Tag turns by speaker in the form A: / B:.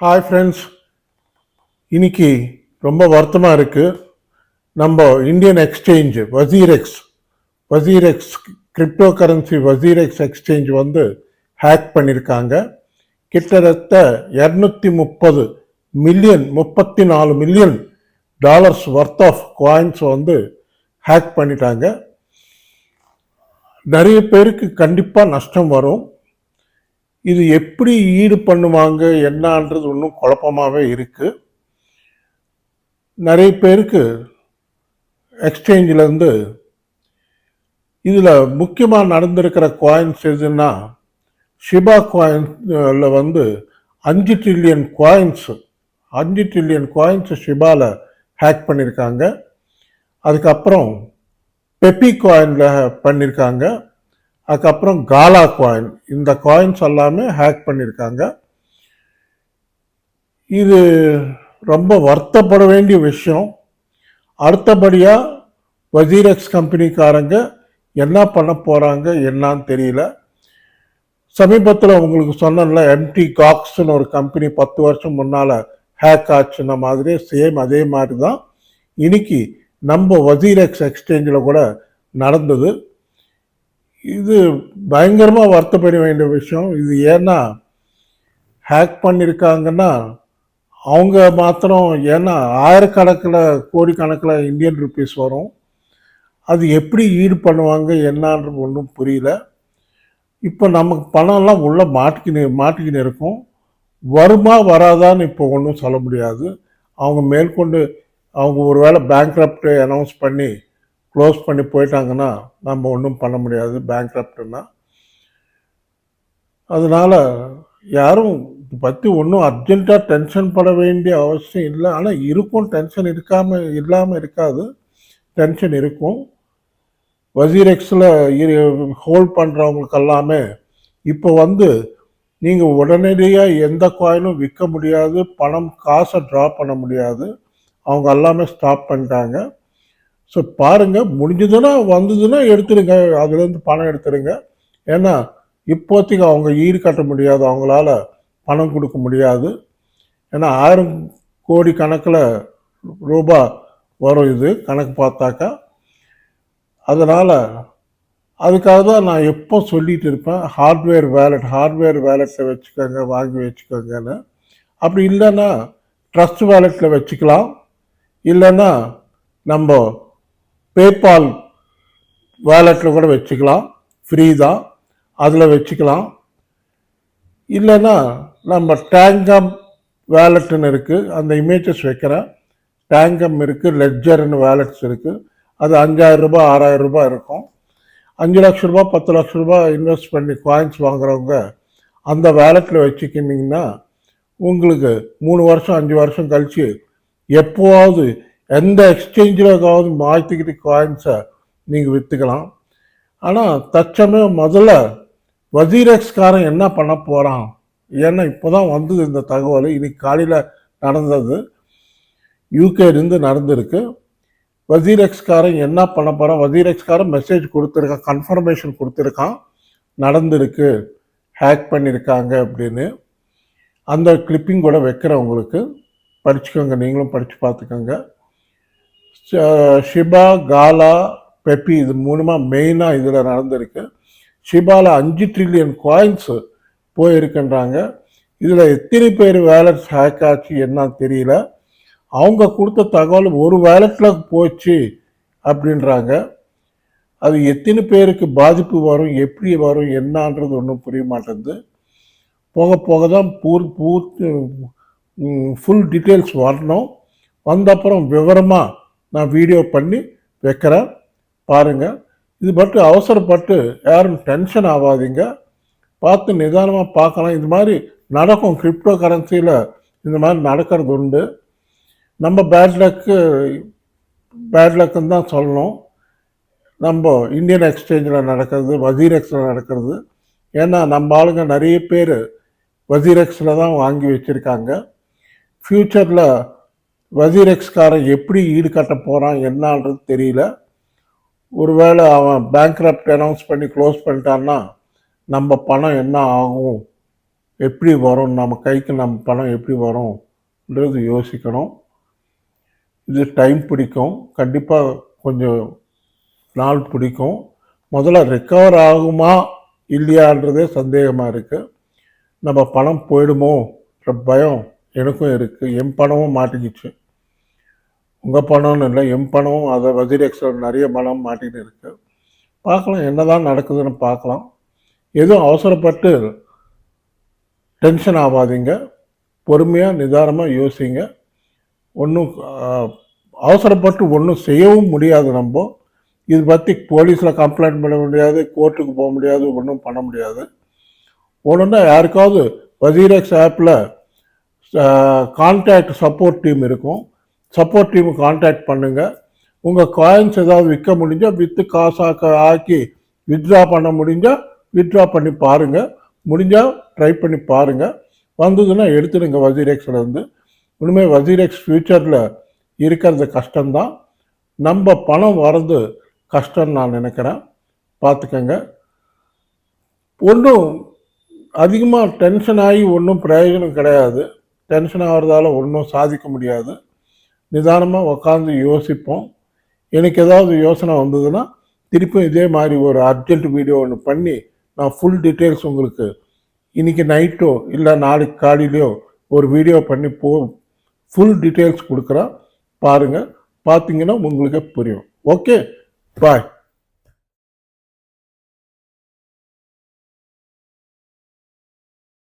A: Hi friends இன்னைக்கு ரொம்ப வருத்தமாக இருக்குது நம்ம Indian exchange WazirX WazirX crypto currency WazirX exchange வந்து ஹேக் பண்ணியிருக்காங்க கிட்டத்தட்ட இரநூத்தி முப்பது மில்லியன் முப்பத்தி நாலு million dollars worth of coins வந்து ஹேக் பண்ணிட்டாங்க. நிறைய பேருக்கு கண்டிப்பாக நஷ்டம் வரும். இது எப்படி ஈடு பண்ணுவாங்க என்னான்றது ஒன்றும் குழப்பமாகவே இருக்குது நிறைய பேருக்கு எக்ஸ்சேஞ்சிலேருந்து இதில் முக்கியமாக நடந்திருக்கிற காயின்ஸ் எதுன்னா ஷிபா காயின்ஸில் வந்து அஞ்சு ட்ரில்லியன் காயின்ஸ் அஞ்சு ட்ரில்லியன் காயின்ஸ் ஷிபாவில் ஹேக் பண்ணியிருக்காங்க அதுக்கப்புறம் பெப்பி காயினில் பண்ணியிருக்காங்க அதுக்கப்புறம் காலா காயின் இந்த காயின்ஸ் எல்லாமே ஹேக் பண்ணியிருக்காங்க இது ரொம்ப வருத்தப்பட வேண்டிய விஷயம். அடுத்தபடியாக வசீரெக்ஸ் கம்பெனிக்காரங்க என்ன பண்ண போகிறாங்க என்னான்னு தெரியல. சமீபத்தில் உங்களுக்கு சொன்னல எம்டி காக்ஸ்னு ஒரு கம்பெனி பத்து வருஷம் முன்னால் ஹேக் ஆச்சுன்ன மாதிரி சேம் அதே மாதிரி தான் இன்னைக்கு நம்ம வசீரெக்ஸ் எக்ஸ்சேஞ்சில் கூட நடந்தது. இது பயங்கரமாக வருத்தப்பட வேண்டிய விஷயம். இது ஏன்னா ஹேக் பண்ணியிருக்காங்கன்னா அவங்க மாத்திரம் ஏன்னா ஆயிரக்கணக்கில் கோடிக்கணக்கில் இந்தியன் ருபீஸ் வரும். அது எப்படி ஈடு பண்ணுவாங்க என்னன்றது ஒன்றும் புரியல. இப்போ நமக்கு பணம்லாம் உள்ளே மாட்டிக்கின்னு மாட்டிக்கின்னு இருக்கும். வருமா வராதான்னு இப்போ ஒன்றும் சொல்ல முடியாது. அவங்க மேற்கொண்டு அவங்க ஒரு வேளை பேங்க்ரப்ட் அனௌன்ஸ் பண்ணி க்ளோஸ் பண்ணி போயிட்டாங்கன்னா நம்ம ஒன்றும் பண்ண முடியாது பேங்க்ரப்ட்னா அதனால் யாரும் இதை பற்றி ஒன்றும் அர்ஜென்ட்டாக டென்ஷன் பட வேண்டிய அவசியம் இல்லை. ஆனால் இருக்கும் டென்ஷன் இருக்காமல் இல்லாமல் இருக்காது. டென்ஷன் இருக்கும். வசீரெக்ஸில் ஹோல்ட் பண்ணுறவங்களுக்கு எல்லாமே இப்போ வந்து நீங்கள் உடனடியாக எந்த காயினும் விற்க முடியாது பணம் காசை ட்ரா பண்ண முடியாது. அவங்க எல்லாமே ஸ்டாப் பண்ணிட்டாங்க. ஸோ பாருங்கள் முடிஞ்சதுன்னா வந்ததுன்னா எடுத்துடுங்க. அதுலேருந்து பணம் எடுத்துடுங்க. ஏன்னா இப்போதைக்கு அவங்க ஈடு கட்ட முடியாது. அவங்களால பணம் கொடுக்க முடியாது. ஏன்னா ஆயிரம் கோடி கணக்கில் ரூபா வரும் இது கணக்கு பார்த்தாக்கா. அதனால் அதுக்காக தான் நான் எப்போ சொல்லிகிட்டு இருப்பேன் ஹார்ட்வேர் வேலெட் ஹார்ட்வேர் வேலெட்டை வச்சுக்கோங்க வாங்கி வச்சுக்கோங்கன்னு. அப்படி இல்லைன்னா ட்ரஸ்ட் வேலெட்டில் வச்சுக்கலாம். இல்லைன்னா நம்ம பேபால் வேலெட்டில் கூட வச்சுக்கலாம். ஃப்ரீ தான். அதில் வச்சுக்கலாம். இல்லைன்னா நம்ம டேங்கம் வேலெட்டுன்னு இருக்குது அந்த இமேஜஸ் வைக்கிறேன். டேங்கம் இருக்குது லெட்ஜர்னு வேலெட்ஸ் இருக்குது அது அஞ்சாயிரம் ரூபாய் ஆறாயிரம் ரூபாய் இருக்கும். அஞ்சு லட்ச ரூபா பத்து லட்ச ரூபாய் இன்வெஸ்ட் பண்ணி காயின்ஸ் வாங்குறவங்க அந்த வேலெட்டில் வச்சுக்கிட்டிங்கன்னா உங்களுக்கு மூணு வருஷம் அஞ்சு வருஷம் கழிச்சு எப்போவாவது எந்த எக்ஸ்சேஞ்சிலாவது மாற்றிக்கிட்டு காயின்ஸை நீங்கள் விற்றுக்கலாம் ஆனால் தற்சமயம் முதல்ல வசீரெக்ஸ்காரன் என்ன பண்ண போகிறான் ஏன்னா இப்போ தான் வந்தது இந்த தகவல். இன்னைக்கு காலையில் நடந்தது. யூகேலேருந்து நடந்திருக்கு. வசீரெக்ஸ்காரன் என்ன பண்ண போகிறான் வசீரெக்ஸ்காரன் மெசேஜ் கொடுத்துருக்கான் கன்ஃபர்மேஷன் கொடுத்துருக்கான். நடந்திருக்கு. ஹேக் பண்ணியிருக்காங்க அப்படின்னு. அந்த கிளிப்பிங் கூட வைக்கிறேன் உங்களுக்கு. படிச்சுக்கோங்க. நீங்களும் படித்து பார்த்துக்கோங்க. ஷிபா காலா பெப்பி இது மூணுமா மெயினாக இதில் நடந்திருக்கு. ஷிபாவில் அஞ்சு ட்ரில்லியன் காயின்ஸு போயிருக்குன்றாங்க. இதில் எத்தனை பேர் வேலட் ஹேக் ஆச்சு என்னன்னு தெரியல. அவங்க கொடுத்த தகவல் ஒரு வேலட்டில் போச்சு அப்படின்றாங்க. அது எத்தனை பேருக்கு பாதிப்பு வரும் எப்படி வரும் என்னன்றது ஒன்றும் புரிய மாட்டேங்குது. போக போக தான் பூர் பூர்த்தி ஃபுல் டீட்டெயில்ஸ் வரணும். வந்த அப்புறம் விவரமாக நான் வீடியோ பண்ணி வைக்கிறேன். பாருங்கள் இது மட்டும் அவசரப்பட்டு யாரும் டென்ஷன் ஆகாதீங்க. பார்த்து நிதானமாக பார்க்கலாம். இது மாதிரி நடக்கும் கிரிப்டோ கரன்சியில் இந்த மாதிரி நடக்கிறது உண்டு. நம்ம பேட் லக்கு பேட் லக்குன்னு தான் சொல்லணும். நம்ம இந்தியன் எக்ஸ்சேஞ்சில் நடக்கிறது வசீரெக்ஸில் நடக்கிறது. ஏன்னா நம்ம ஆளுங்க நிறைய பேர் வசீரெக்ஸில் தான் வாங்கி வச்சுருக்காங்க. ஃப்யூச்சரில் வசீரெக்ஸ்காரன் எப்படி ஈடு கட்ட போகிறான் என்னன்றது தெரியல. ஒருவேளை அவன் பேங்க் அனௌன்ஸ் பண்ணி க்ளோஸ் பண்ணிட்டான்னா நம்ம பணம் என்ன ஆகும்? எப்படி வரும்? நம்ம கைக்கு நம்ம பணம் எப்படி வரும்ன்றது யோசிக்கணும். இது டைம் பிடிக்கும். கண்டிப்பாக கொஞ்சம் நாள் பிடிக்கும். முதல்ல ரெக்கவர் ஆகுமா? இல்லையான்றதே சந்தேகமாக இருக்குது நம்ம பணம் போயிடுமோன்ற பயம் எனக்கும் இருக்குது என் பணமும் மாட்டிக்கிச்சு. உங்கள் பணம்னு இல்லை என் பணமும் அதை வஜிரெக்ஸில் நிறைய பணம் மாட்டிகிட்டு இருக்குது பார்க்கலாம் என்னதான் நடக்குதுன்னு பார்க்கலாம். எதுவும் அவசரப்பட்டு டென்ஷன் ஆகாதீங்க. பொறுமையாக நிதானமாக யோசிங்க. ஒன்றும் அவசரப்பட்டு ஒன்றும் செய்யவும் முடியாது நம்ம. இது பற்றி போலீஸில் கம்ப்ளைண்ட் பண்ண முடியாது கோர்ட்டுக்கு போக முடியாது ஒன்றும் பண்ண முடியாது. ஒன்றுன்னா யாருக்காவது வசீரக்ஸ் ஆப்பில் கான்டாக்ட் சப்போர்ட் டீம் இருக்கும். சப்போர்ட் டீம் கான்டாக்ட் பண்ணுங்கள் உங்கள் காயின்ஸ் ஏதாவது விற்க முடிஞ்சால் விற்று காசாக்க ஆக்கி வித்ட்ரா பண்ண முடிஞ்சால் வித்ட்ரா பண்ணி பாருங்கள் முடிஞ்சால் ட்ரை பண்ணி பாருங்கள் வந்ததுன்னா எடுத்துடுங்க வசீரெக்ஸ்லேருந்து உண்மையாக வசீரெக்ஸ் ஃப்யூச்சரில் இருக்கிறது கஷ்டம்தான். நம்ம பணம் வர்றது கஷ்டம்னு நான் நினைக்கிறேன். பார்த்துக்கங்க ஒன்றும் அதிகமாக டென்ஷன் ஆகி ஒன்றும் பிரயோஜனம் கிடையாது. டென்ஷன் ஆகிறதால ஒன்றும் சாதிக்க முடியாது. நிதானமாக உக்காந்து யோசிப்போம். எனக்கு ஏதாவது யோசனை வந்ததுன்னா திருப்பியும் இதே மாதிரி ஒரு அர்ஜென்ட் வீடியோ ஒன்று பண்ணி நான் ஃபுல் டீட்டெயில்ஸ் உங்களுக்கு இன்னைக்கு நைட்டோ இல்லை நாளைக்கு காலையிலையோ ஒரு வீடியோ பண்ணி போ ஃபுல் டீட்டெயில்ஸ் கொடுக்குறேன். பாருங்கள் பார்த்தீங்கன்னா உங்களுக்கே புரியும். Okay bye